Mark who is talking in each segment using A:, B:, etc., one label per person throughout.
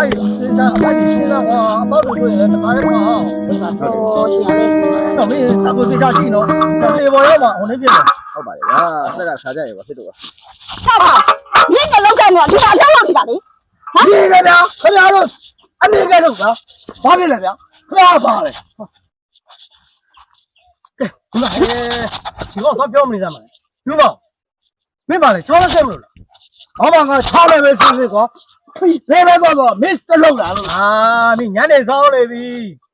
A: ပိုက်ရှင်းစားပိုက်ရှင်းစားကွာအပေါက်တို့တွေ့ရင်လည်းတခါတည်းမအောင်
B: ဟောရှင်ရတယ်
A: တော့မင်းစပ်ကိုသိချရှိနော်တေပေါ်ရောက်မှာဟိုနေ့ပြည့်တယ်
C: ဟုတ်ပါလေဗျာဆက်ကခါကြရေပါဖြစ်တော့
B: ဟာပါနင်းကလောက်ကန်တော့ဒီအလောက်လောက်နေတာလေ
A: ဒီလေဗျာခင်ဗျားတို့အနေကဲတော့ဗျာဘာဖြစ်လဲဗျာခင်ဗျားပါလေကဲဒီမှာဟဲ့ဒီတော့ဘာပြောမနေစမ်းမလဲပြောပါမင်းပါလေချောင်းဆက်မလို့လား ဘာမှငါချောင်းလည်းပဲစစ်စစ်ကွာဘယ်ဘက်ကတော့မစ်တလောက်လာလို့အာမင်းညနေဆောင်နေပြီ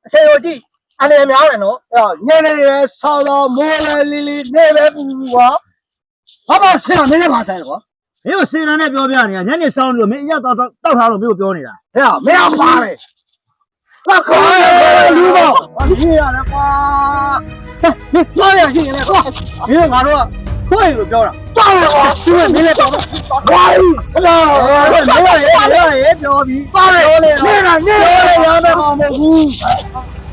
A: အချိန်ကိုကြည့်အနေများတယ်နော်အဲ့ညနေရဲဆောင်းတော့မိုးလည်းလီလီနေပဲပူပူကွာဘာမှဆင်မနေပါဆိုင်ကွာ
C: မင်းကိုစေနာနဲ့ပြောပြနေတာညနေစောင်းလို့မင်းအရက်တော့တောက်ထားလို့မင်းကိုပြောနေတာ
A: ဟဲ့မင်းအောင်ပါလေဘာခေါ်လဲလူတော့ဘာကြီးရတယ်ကွာဟဲ့မင်းသွားရရှိရင်လည်းကွာမင်းငါတို့က ခွေးလို့ပြောတာတောင်းတော့သူကမင်းလည်းတောင်းတော့ဝိုင်းဟလာမင်းရရရပြောပြီးပါလေနေကနေရရမယ်မဟုတ်ဘူး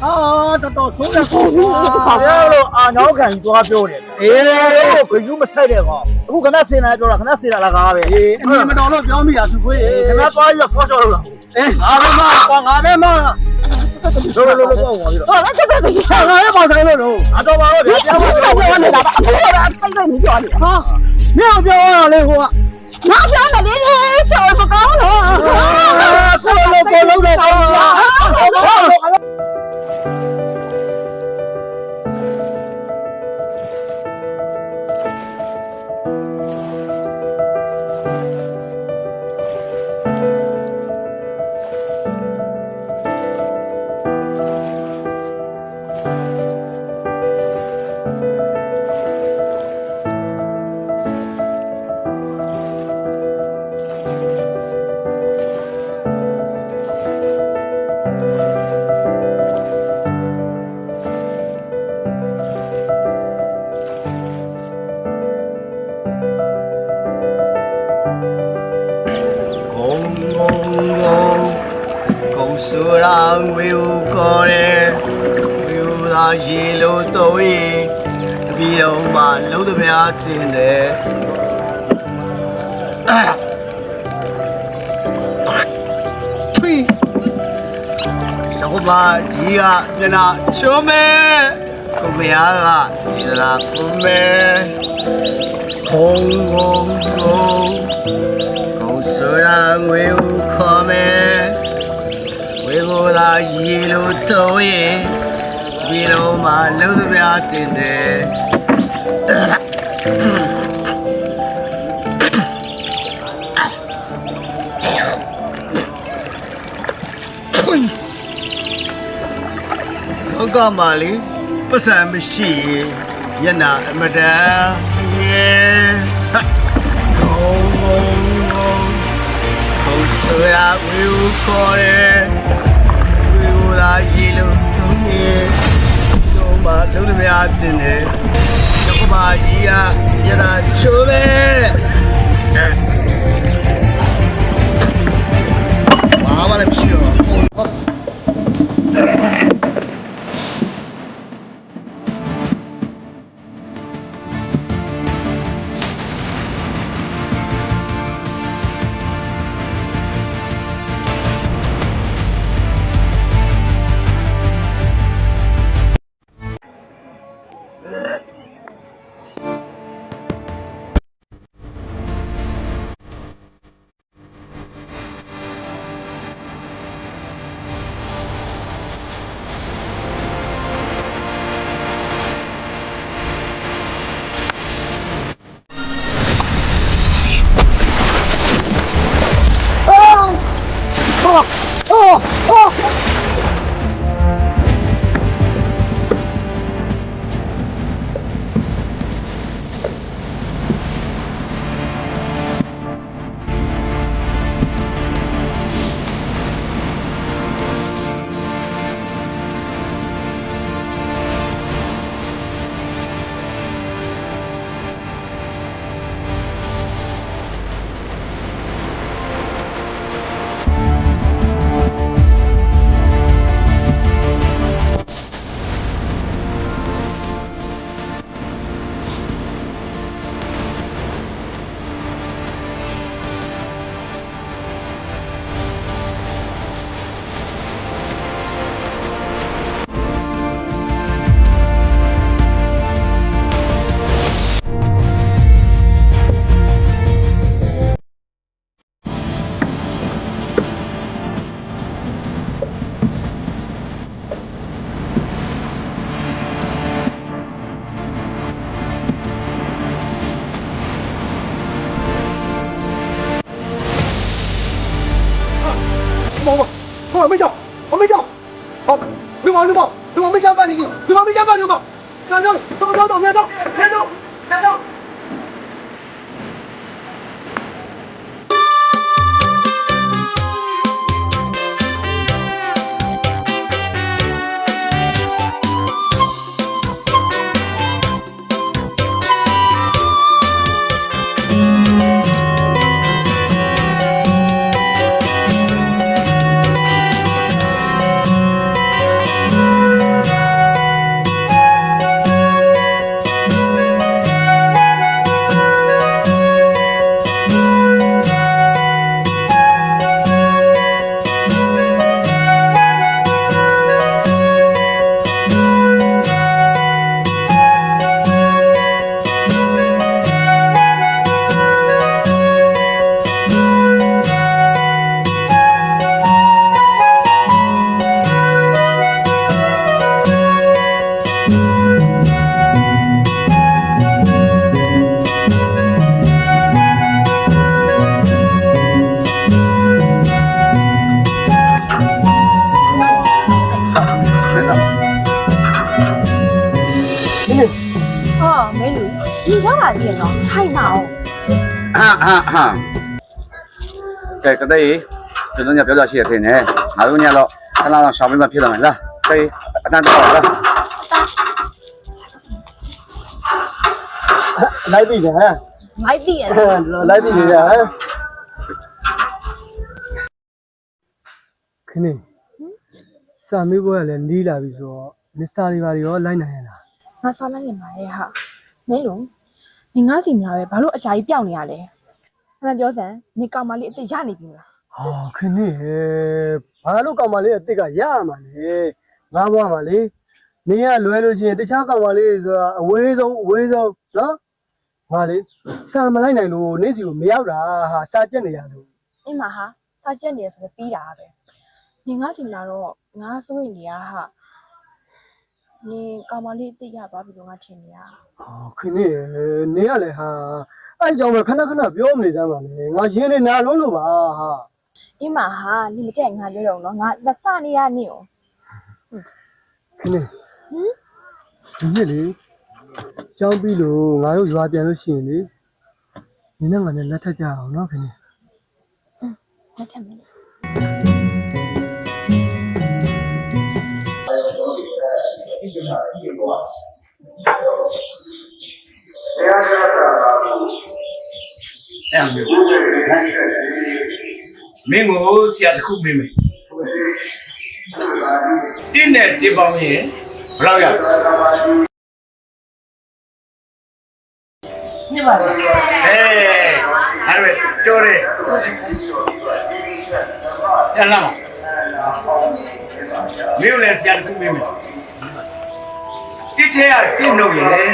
A: အာတော်တော်ဆုံးရကိုဗျာလို့အာနောက်ခံသွားပြောတယ်အေးဘယ်ယူမဆိုင်တဲ့ကောင်အခုခဏစေနာပြောတာခဏစေနာလာကားပဲအေးအမြင်မတော်လို့ပြောမိတာသူခွေးခဏသွားရဖောက်ချောလို့လားအေးငါပဲမကွာငါပဲမ လို့လို့လို့ပေါ့ကွာပြီးတော့
B: ဟောလက်ချက်ချက်ကြီး
A: ငါလည်းပေါဆိုင်လို့တော့အတော်ပါတော့
B: ဒီ
A: ဗျာ
B: အ
A: ပြော
B: ဖေ
A: ပါ
B: ကပြောနေတာပါအဖေကတိတ်တိတ်မပြောနေတာ
A: ဟာမင်းပြောရလေဟိုက
B: ငါပြောနေလေလေကျော်မကောင်းတော့
A: ကိုလိုကိုလုံးတော့
D: ဂုံ ဂုံဂုံကိုဆိုရာငွေဦးခေါ်မယ်ဝေကိုလာရေလို့တော့ရင်ဒီလုံးမှာလုံးသမျှတင်တယ်ဟုတ်ကမှလေပတ်စံမရှိရင်ညနာအမတန်ရေ ကိုဆိုရဝေဦးခေါ်တယ်ဝေဦးလာရေလုံးသုံးနေတော့မှလုံးသမျှတင်တယ်ကျောင်းမကြီးကရတာချိုးပဲဘာမှလည်းမရှိတော့
E: 什么？我往没叫，往没叫，好，别往里跑，别往没家办理，别往没家办理吧，站住，都不要动，别动，别动，别动。
F: ဟာမင်းလူဒီရောက်လာကြည့်
G: နော်ထိုင်မအောင်ဟာဟာဟာကဲကတဲ့ကျွန်တော်ညပြောကြရှိရတဲ့နဲ့ငါတို့ညတော့ခဏတော့ရှောင်းပြီးမှဖြစ်လာ
F: မယ်
G: လားကဲအတန်းတော့လားလိုက်ပြီဟဲ့လိုက်ပြီဟဲ့လိုက်ပြီဟဲ့ခင်းစာမေးပွဲကလည်းနီးလာပြီဆိုတော့မစ္စတာတွေပါရောလိုက်နိုင်ရလား
H: ငါစားလိုက်နေပါရဲ့ဟာမင်းလုံးနေငါစီများပဲဘာလို့အကြာကြီးပြောင်းနေရလဲအမှန်ပြောစမ်းနေကောင်မလေးအစ်စ်ရနေပြီမလား
G: ဟာခင်းဟဲ့ဘာလို့ကောင်မလေးအစ်စ်ကရရမှာလဲငါဘွားမှာလေမင်းကလွယ်လို့ချင်းတခြားကောင်မလေးတွေဆိုတာအဝေးဆုံးအဝေးဆုံးနော်ငါလေစာမလိုက်နိုင်လို့နေ့စီကိုမရောက်တာဟာစာကြက်နေရလို့
H: အင်းမဟာစားကြက်နေရဆိုပြီးတာပဲနေငါစီလာတော့ငါစိုးရိမ်နေရဟာ နေကောင်မလေးအစ်စ်ရသွားပြီလို့ငါထင်နေရ
G: ဟောခင်းနေနေရလေဟာအဲ့ကြောင့်ပဲခဏခဏပြောမနေစမ်းပါနဲ့ငါရင်းနေနာလုံးလို့ပါဟာ
H: အင်းမဟာနေမကြက်ငါပြောတော့နော်ငါလက်စနေရနေ哦
G: ခင်းနေဒီနေ့လေကျောင်းပြီးလို့ငါတို့ရွာပြန်လို့ရှိရင်လေနင်းနဲ့ငါနဲ့လက်ထပ်ကြအောင်နော်ခင်းနေ
H: လက်ထက်မင်း
I: အဲ့မျိုးမင်းကိုဆရာတစ်ခုမေးမယ်တင်းနဲ့တင်းပေါင်းရင်ဘယ်လောက်ရညပါလားအဲအဲ့ဒါကြောရဲရလာမမင်းလည်းဆရာတစ်ခုမေးမယ် တစ်ထဲကတင်းနှုတ်ရင်ဘယ်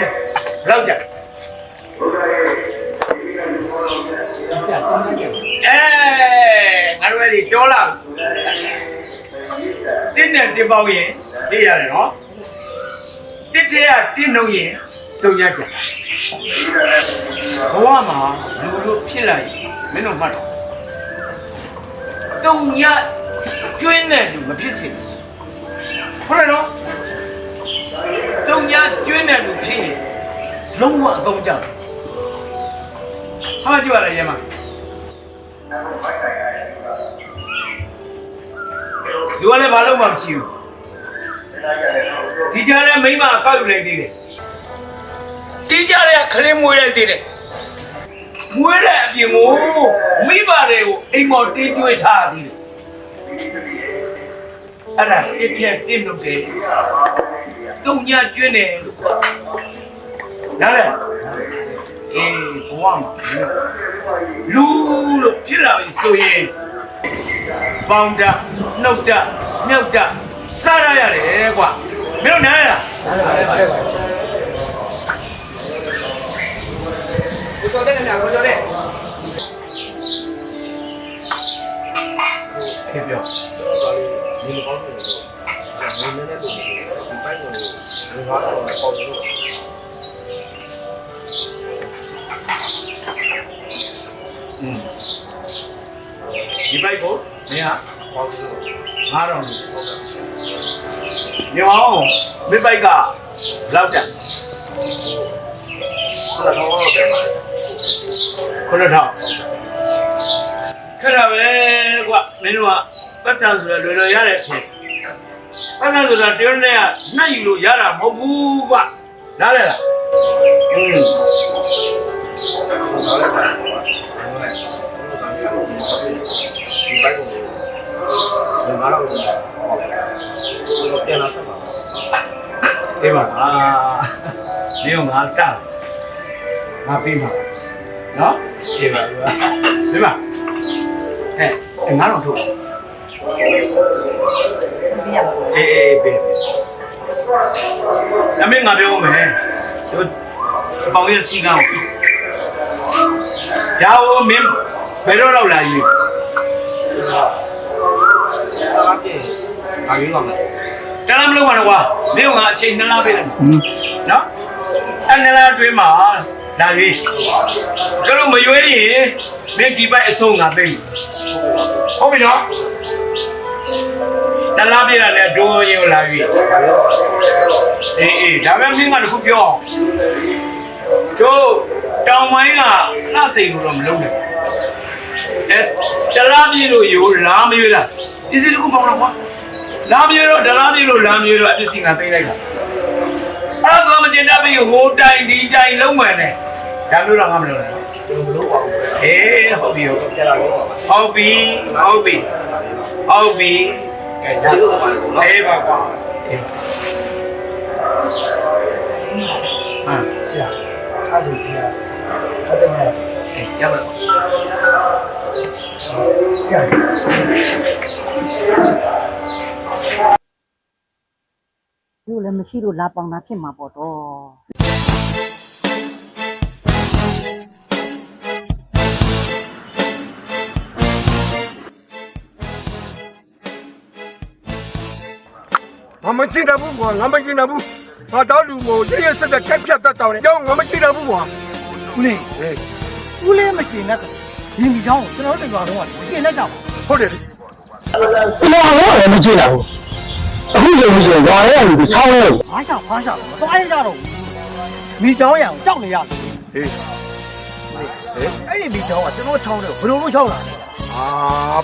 I: လောက်ကြအဲငါတို့အဲ့ဒီတောလာတင်းနဲ့တင်းပေါင်းရင်သိရတယ်နော်တစ်ထဲကတင်းနှုတ်ရင်တုံညကြဘဝမှာလူလူဖြစ်လာရင်မင်းတို့မှတ်တော့တုံညကျွင်းတဲ့လူမဖြစ်စေဘူးဟုတ်တယ်နော် တုံညကျွင်းတဲ့လူဖြစ်ရင်လုံးဝအသုံးကျတယ်ဟာမကြည့်ပါလေရဲမလူကလည်းဘာလို့မှမရှိဘူးဒီကြားထဲမိန်းမအကောက်ယူလိုက်သေးတယ်ဒီကြားထဲကခလင်းမွေးလိုက်သေးတယ်မွေးတဲ့အပြင်ကိုမိဘတွေကိုအိမ်မော်တင်းကျွေးထားသေးတယ်အဲ့ဒါတစ်ထက်တင်းလုပ်တယ် တုံညာကျွင်းတယ်လို့ခေါ်တယ်နားလဲအေးဘဝမှာလူလို့ဖြစ်လာပြီဆိုရင်ပေါင်တနှုတ်တမြောက်တစားရရတယ်ကွာမင်းတို့နားရလား
E: ကိုတော်တဲ့ခင်ဗျာကိုတော်တဲ့
I: ခေပြော
E: ဒီလိုပေါင်းနေလို့အဲ့ဒါမင်းနဲ့တူတယ် ဒီပိုင်းကိုငါကတော့ပေါင်းလို့
I: อืมဒီဘိုက်ကိုမင်းဟာငါတော့ညောင်းမိပိုက်ကလောက်တယ်ခုနကတော့တယ်မှာခုနတော့ခရပဲကွာမင်းတို့ကပတ်စံဆိုရလွယ်လွယ်ရတဲ့အထင် ပတ်စံဆိုတာတရုတ်နဲ့ကနှက်ယူလို့ရတာမဟုတ်ဘူးကွာနားလဲလားอืมနားလဲပါဒီဘက်ကိုငါတော့ပြန်လာစမ်းပါအေးပါအာဒီကငါတာငါပြီးမှာနော်အေးပါဒီမှာဟဲ့ငါတော့ထုတ် အေးအေးပေးအမေငါပြောမယ်တို့ပေါင်းရစီကောင်းရာဟိုမင်းဘယ်တော့လောက်လာယူ
E: ဘာကြီးကောင်းလဲ
I: တလားမလုပ်ပါနဲ့ကွာမင်းကအချိန်နှစ်လားပေးတယ်နော်အဲ့နှစ်လားအတွင်းမှာလာရွေးကျလို့မရွေးရင်မင်းဒီပိုက်အဆုံးငါသိပြီဟုတ်ပြီနော် တလားပြတာနဲ့ဒိုးရင်လာရွေးအေးအေးဒါပေမဲ့မင်းကတခုပြောအောင်တို့တောင်ပိုင်းကနှစိန်လို့တော့မလုပ်နဲ့အဲတလားပြလို့ယူလာမရွေးလားဒီစီတခုပေါင်းတော့ကွာလာမြေတော့ဒလားမြေလို့လာမြေတော့အပစ္စည်းငါသိမ်းလိုက်တာအဲ့တော့မကျင်တတ်ပြီဟိုတိုင်ဒီတိုင်လုံးမှန်တယ်ဒါမျိုးတော့ငါမလုပ်နဲ့
E: ကျွန်တော်မလုပ်ပါဘူး
I: အေးဟုတ်ပြီဟုတ်
E: ပြန်လာတော့ပါ
I: ဟုတ်ပြီဟုတ်ပြီဟုတ်ပြီ ကဲရ
E: ကျေးဇူးပါပါနော်
I: အေးပါကွာအေး
E: ဟာဆရာအဲ့ဒါကြီးကတတ်တယ်
I: အေးရပါတော့
E: ပြန်
J: သူလည်းမရှိလို့လာပေါင်တာဖြစ်မှာပေါ့တော့
K: မရှင်းတတ်ဘူးကွာငါမရှင်းတတ်ဘူးငါတော့လူမို့ရရဆက်တဲ့ကက်ဖြတ်တတ်တောင်းတယ်ကြောင်းငါမရှင်းတတ်ဘူးကွာ
A: ဦးလေးဦးလေးမကျင်တတ်ဘူးဒီမိချောင်းကိုကျွန်တော်တို့တင်သွားတော့ကျင်တတ်ကြပါ
K: ဟုတ်တယ်
E: ကျွန်တော်လည်းမကြည့်တော့ဘူးအခုဆိုလို့ရှိရင်ဘာလဲလူချောင်းလဲ
A: ဘာရှောင်ဘာရှောင်မသွားရကြတော့ဘူးမိချောင်းရအောင်ကြောက်နေရတယ်
K: ဟေး
A: အဲ့ဒီမိချောင်းကကျွန်တော်ချောင်းတယ်ဘယ်လိုလုပ်ချောင်းလာလဲ
K: အာ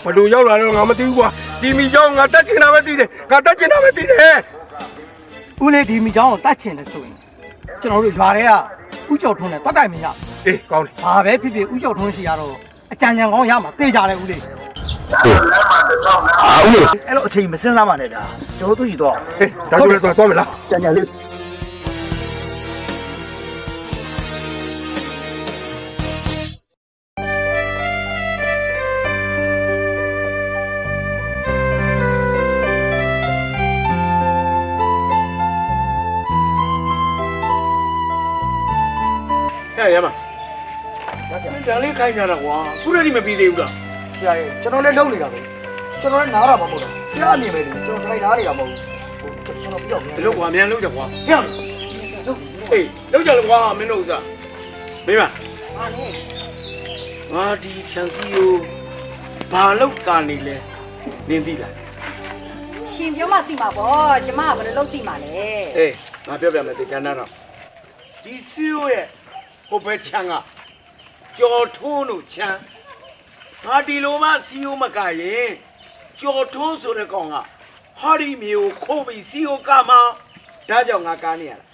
K: ဘလို့ရောက်လာတော့ငါမသိဘူးကွာ ဒီမိကြောင်းငါတက်ချင်တာပဲသိတယ်ငါတက်ချင်တာပဲသိတယ်
A: ဦးလေးဒီမိချောင်းကိုတတ်ချင်တယ်ဆိုရင်ကျွန်တော်တို့ရွာထဲကဥကြောက်ထုံးနဲ့တတ်တိုင်မရ
K: အေးကောင်းတယ်
A: ဘာပဲဖြစ်ဖြစ်ဥကြောက်ထုံးရှိရတော့အကြံဉာဏ်ကောင်းရမှာသိကြတယ်ဦးလေး
E: အာဦးလေး
A: အဲ့လိုအချိန်မစင်းစားမှလည်းဒါကျွန်တော်တို့ကြည့်တော့
K: အေးဒါကြိုးလည်းသွားသွားမလား
E: ကြံကြံလေး
I: ဟဲ့ရမဒါလေးခိုင်းကြတာကွာခုတည်းမပြီးသေးဘူးလား
E: ဆရာရဲ့ကျွန်တော်လည်းလုံနေတာပဲကျွန်တော်လည်းနားတာမဟုတ်တော့ဆရာအမြင်ပဲလေကျွန်တော်ထိုင်နားနေတာမဟုတ်ဘူးဟိုကျွန်တော်ပြောပြ
I: ဒီလောက်ကွာမြန်လောက်ကြကွာ
E: ဟဲ့
I: အေးလောက်ကြလို့ကွာမင်းတို့ဥစားမင်းမငါဒီချန်စီကိုဘာလောက်ကနေလဲနင်းပြီလား
J: ရှင်ပြောမှသိမှာပေါ့ကျမကဘယ်လိုလုပ်သိမှာလဲ
I: အေးငါပြောပြမယ်တေချာနာတော့ဒီစီယိုရဲ့ ဟိုဘက်ချမ်းကကြော်ထွန်းလို့ချမ်းငါဒီလိုမှစီယိုမကရင်ကြော်ထွန်းဆိုတဲ့ကောင်ကဟာဒီမျိုးခိုးပြီးစီယိုကမှဒါကြောင့်ငါကားနေရတာ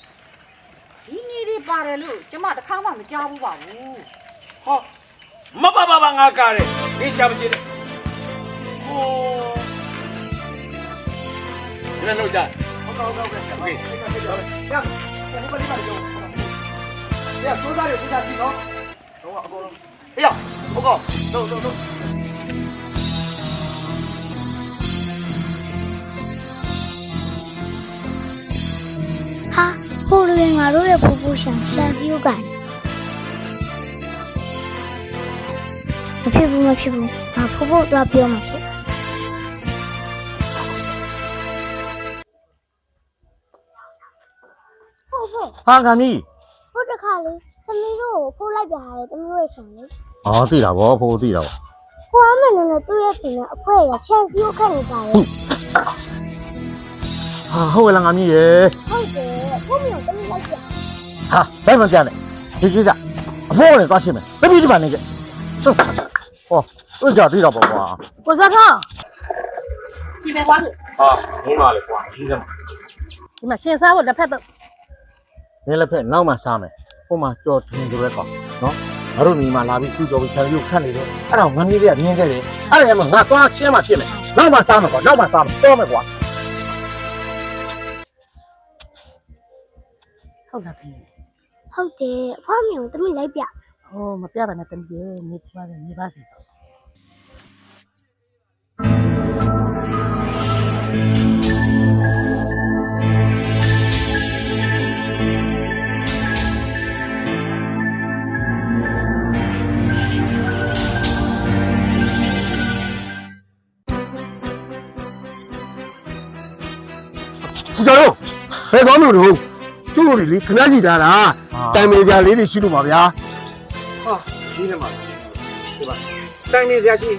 J: ဒီနေလေးပါတယ်လို့ကျမတစ်ခါမှမကြားဘူးပါဘူး
I: ဟောမပါပါပါငါကားတယ်ဒီရှာမကြည့်နဲ့ဟိုလည်းလို့ကြဟုတ်ကောင်းကောင်းပဲโอเค
E: ရဟိုဘက်လေးပါကြော ရစိုးစားရပူဇာစီနော်တော့အကုန်လုံးဟေ့ရဟုတ်ကောတော့တော့တော့
L: ဟာဟိုလူငါတို့ရဲ့ဖူဖူရှန်ရှန်စီယိုကန်မဖြစ်ဘူးမဖြစ်ဘူးငါဖူဖူတော့ပြောမှာဖြစ်ဟုတ်ဟုတ်
M: ဟာကန်ကြီး
L: ဟုတ်တခါလေးသမီးတို့ကို ဖိုးလိုက်ပြရတယ်သမီးတို့ရဲ့ဆန်လေး
M: อ๋อသိတာဗောဖိုးသိတာဗော
L: ဟိုအမလည်းနဲ့သူ့ရဲ့ပြင်နဲ့အဖွဲရချန်စီကိုခတ်နေကြတယ်
M: ဟာဟုတ်ကဲ့လားငါမြည်ရေ
L: ဟုတ်တယ်ဘုံမျိုးတမီးလိုက်ပြ
M: ဟာဘယ်မှပြန်လဲဒီကြီးကအဖိုးနဲ့သွားရှင်းမယ်တပည့်ဒီပါနေကြဟောတို့ကြပြီးတော့ပေါ့ကွာ
N: ကိုစားထောင်းဒီမဲ့ကွာ
M: ဟာမင်းပါလေကွာကြီးစမ်း
N: ဒီမှာရှင်စားဖို့တစ်ဖက်တော့
M: နင်းလက်ဖက်နောက်မှစားမယ် ဟိုမှာကြော်ထင်းကြရဲကောင်နော်ငါတို့ညီမလာပြီးသူ့ကြော်ပြီးဆန်ရုပ်ခတ်နေတယ်အဲ့ဒါငါမြည်လေးကမြင်ခဲ့တယ်အဲ့ဒါမှငါသွားချင်းမှဖြစ်မယ်နောက်မှစားမယ်ကွာနောက်မှစားမယ်တော့မယ်ကွာ
N: ဟုတ်တာပြီ
L: ဟုတ်တယ်အဖွားမျိုးတမီးလိုက်ပြ
N: ဟိုမပြပါနဲ့တမီးရေနေပါတယ်နေပါစေ တော့
M: ကျွန်တော်ဘယ်ကောင်းလို့လို့သူ့ကိုလေခဏကြည့်တာလားတိုင်မေကြလေးတွေရှိလို့ပါဗျာ
O: ဟာဒီထဲမှာဒီပါတိုင်နေစရာရှိ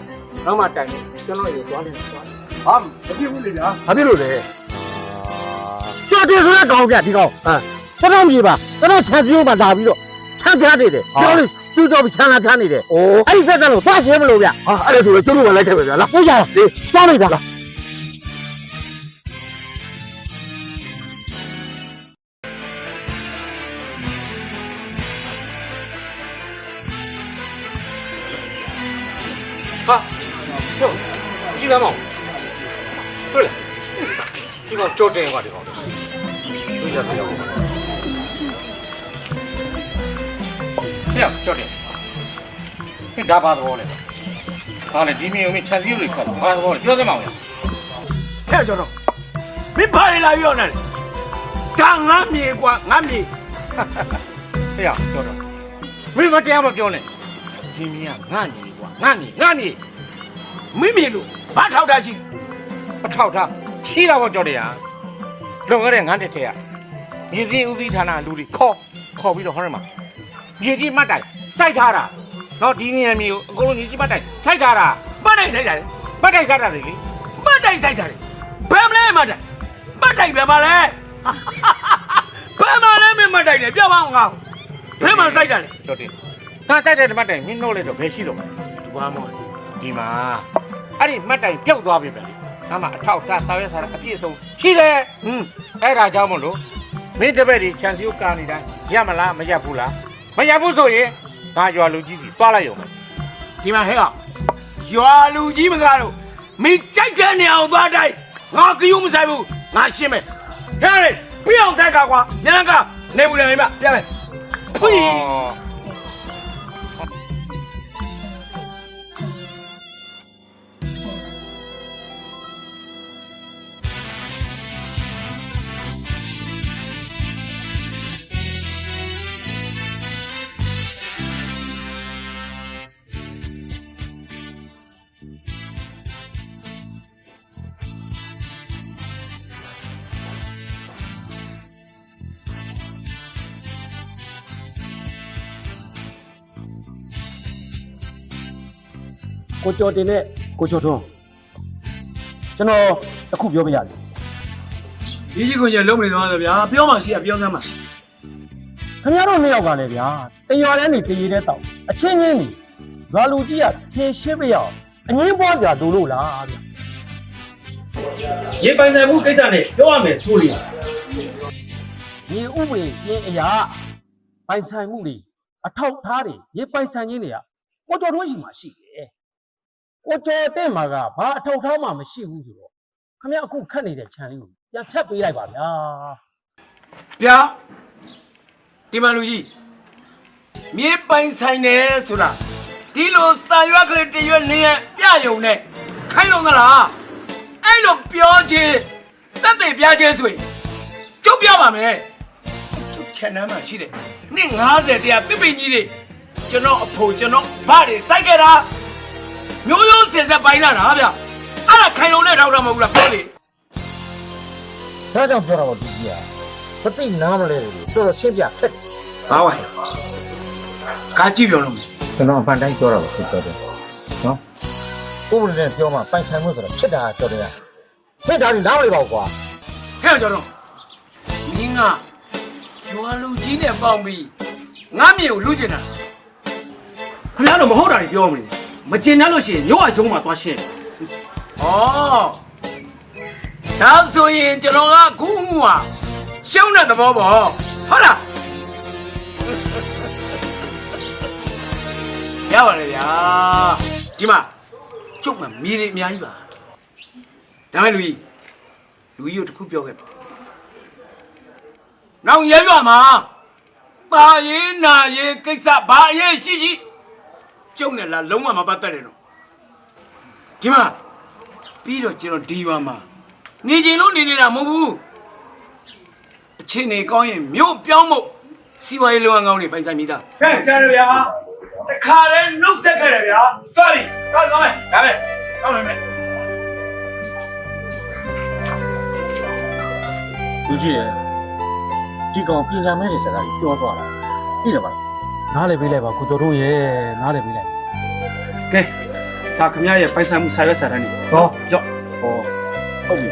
O: နောက်မှတိုင်နေကျွန်တော်ရေသွားတယ်သွားတယ်ဟာမဖြစ်ဘူးလေဗျာ
M: ဘာဖြစ်လို့လဲကြော်တယ်ဆိုတဲ့ကောင်ပြဒီကောင်ဟမ်ကျွန်တော်မြေပါကျွန်တော်ချက်ပြိုးမှာလာပြီးတော့ထမ်းပြနေတယ်ပြောလို့သူ့တော့ချမ်းလာထမ်းနေတယ်အိုးအဲ့ဒီဆက်ကတော့သွားရှင်းမလို့ဗျဟာအဲ့ဒါဆိုတော့ကျွန်တော်ကလိုက်ခဲ့ပဲဗျာလားဟုတ်ကြလေသွားလိုက်ပါလား
P: တွေ့လားဒီကောင်ကြောတင်ပါဒီကောင်တွေ့ရပြီတော့ဆရာကြောတင်ဟဲ့ဒါပါတော့လေဟာလေဒီမြေုံမချန်စီကိုခတ်ဘာတော့ပြောစမ်းမအောင်
I: ဟဲ့ကျွန်တော်မင်းဘာလဲလာပြောနေလဲဒါငါမြေကွာငါမြေ
P: ဟဲ့ကြောတော့မင်းမတရားမပြောနဲ့ဒီမြေကငါညီကွာငါညီငါညီ
I: မင်းမြေလို့ဘာထောက်တာရှိ
P: အထောက်ထားရှိတာပေါ့ကြောတယ်ဟာလွန်ခဲ့တဲ့ငန်းတစ်ထက်ကရင်းစင်းဦးစီးဌာနလူတွေခေါ်ခေါ်ပြီးတော့ဟောရမှာမြေကြီးမှတ်တိုင်စိုက်ထားတာတော့ဒီနေရာမျိုးအကုန်လုံးမြေကြီးမှတ်တိုင်စိုက်ထားတာ
I: ပတ်တိုင်ဆိုင်တာလေ
P: မှတ်တိုင်စိုက်တာလေလေ
I: ပတ်တိုင်ဆိုင်တာလေဘယ်မလဲမတိုင်ပတ်တိုင်ဘယ်မှာလဲဘယ်မှာလဲမင်းမတိုင်လေပြောပါအောင်ငါဘယ်မှာဆိုင်တာလဲ
P: ကြောတယ်ငါစိုက်တဲ့မှတ်တိုင်မင်းနှုတ်လိုက်တော့ဘယ်ရှိတော့မလဲ
I: ဒီကွာမော
P: ဒီမှာအဲ့ဒီမှတ်တိုင်ပြုတ်သွားပြီပဲ လေငါမှအထောက်ထားဆောင်ရွက်စားတာအပြည့်အစုံရှိတယ်ဟွန်းအဲ့ဒါကြောင့်မလို့မင်းတပည့်ဒီချန်စီကိုကာနေတိုင်းရမလားမရဘူးလားမရဘူးဆိုရင်ငါရွာလူကြီးစီသွားလိုက်ရုံပဲ
I: ဒီမှာဟဲ့ကောင်ရွာလူကြီးမကားတော့မင်းကြိုက်တဲ့နေအောင်သွားတိုင်းငါကယူမဆိုင်ဘူးငါရှင်းမယ်ဟဲ့လေပြအောင်ဆိုင်ကကွာညံကနေဘူးလေမင်းပြမယ်ဖွေး
M: ကိုကျော်တင်နဲ့ကိုကျော်ထွန်းကျွန်တော်အခုပြောပြရစီ
I: ဒီကြီးကိုကြီးလုံးနေသွားတယ်ဗျာပြောမှရှိရပြောစမ်းပါ
M: ခင်ဗျားတို့နှစ်ယောက်ကလည်းဗျာတရွာတန်းနေတရေတဲ့တောက်အချင်းချင်းနေဇာလူကြီးကဖြေရှင်းပြရအောင်အငင်းပွားကြဒူလို့လားဗျ
I: ရေပိုင်ဆိုင်မှုကိစ္စနဲ့ပြောရမယ်ဆိုလို့
M: ဒီဥပဒေရှင်းအရာပိုင်ဆိုင်မှုတွေအထောက်ထားတွေရေပိုင်ဆိုင်ခြင်းတွေကကိုကျော်ထွန်းရှိမှရှိတယ် ကိုကျော်တဲ့မှာကဘာအထောက်ထားမှမရှိဘူးဆိုတော့ခင်ဗျားအခုခတ်နေတဲ့ခြံလေးကိုပြန်ဖြတ်ပေးလိုက်ပါဗျာ
I: ဗျာဒီမလူကြီးမြေပိုင်ဆိုင်တယ်ဆိုတာဒီလိုစာရွက်ကလေးတရွက်နေရပြယုံနဲ့ခိုင်းလုံးသလားအဲ့လိုပြောချင်းတက်တဲ့ပြချင်းဆိုရင်ကျုပ်ပြပါမယ်ကျုပ်ချန်နမ်းမှာရှိတယ်နှစ်90တရားတစ်ပင်ကြီးတွေကျွန်တော်အဖို့ကျွန်တော်ဗတွေစိုက်ခဲ့တာ မျိုးရိုးစင်ဆက်ပိုင်းလာတာဗျအဲ့ဒါခိုင်လုံးနဲ့ထောက်တာမဟုတ်ဘူးလားပြောလေ
M: ဒါကြောင့်ပြောတာပေါ့ဒီကြီးကမသိနားမလဲလို့တော်တော်ရှင်းပြခက်တယ်
I: ဘာဝိုင်းကားကြည့်ပြောလို့မယ်
M: ကျွန်တော်အဖန်တိုင်းပြောတာပါဖြစ်တော့တယ်နော်ကိုယ်လည်းပြောမှပိုင်ဆိုင်မှုဆိုတော့ဖြစ်တာတော်တယ်မင်းဒါဒီနားမလေးပါကွာ
I: ဟဲ့ကျွန်တော်မင်းကရွာလူကြီးနဲ့ပေါင်းပြီးငါမြေကိုလူကျင်တာ
Q: ခင်ဗျားတို့မဟုတ်တာတွေပြောမနေ မကျင်တတ်လို့ရှိရင်မြို့အယုံမှာသွားရှင်း
I: ဩဒါဆိုရင်ကျွန်တော်ကခုမှုဟာရှုံးတဲ့သဘောပေါ့ဟုတ်လားရပါတယ်ဗျာဒီမှာကျုပ်မှမြေတွေအများကြီးပါဒါမဲ့လူကြီးလူကြီးကိုတစ်ခုပြောခဲ့ပါနောက်ရဲရွာမှာပါရင်နာရေးကိစ္စဘာအရေးရှိရှိ ကျုပ်နဲ့လာလုံးဝမပတ်သက်နဲ့တော့ဒီမှာပြီးတော့ကျွန်တော်ဒီရွာမှာနေကျင်လို့နေနေတာမဟုတ်ဘူးအချိန်နေကောင်းရင်မြို့ပြောင်းဖို့စီဝါရေးလုံအောင်ကောင်းနေပိုင်ဆိုင်မိသားဟဲ့ကြားရဗျာတခါလဲနှုတ်ဆက်ခဲ့တယ်ဗျာသွားပြီသွားသွားမယ်ဒါပဲသွားမယ်မယ်
M: လူကြီးရဲ့ဒီကောင်ပညာမဲ့တဲ့စကားကြီးပြောသွားတာသိတယ်ပါ နားလေပေးလိုက်ပါကိုတော်တို့ရဲ့နားလေပေးလိုက်
Q: ကဲဒါခင်ဗျားရဲ့ပိုင်ဆိုင်မှုစာရွက်စာတမ်းတွေဟောကြော့
M: ဟောဟုတ်ပြီ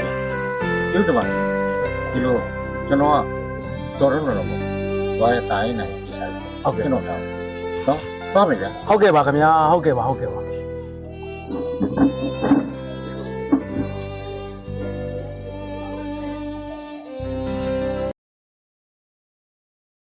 M: ရုပ်တပါဒီလိုကျွန်တော်ကတော်တော်တော်တော်ပေါ့သွားရတိုင်းနိုင်ပြချင်တယ်ဟုတ်ကဲ့ကျွန်တော်တော့နော်သွားမယ်ဗျာ
R: ဟုတ်ကဲ့ပါခင်ဗျာဟုတ်ကဲ့ပါဟုတ်ကဲ့ပါ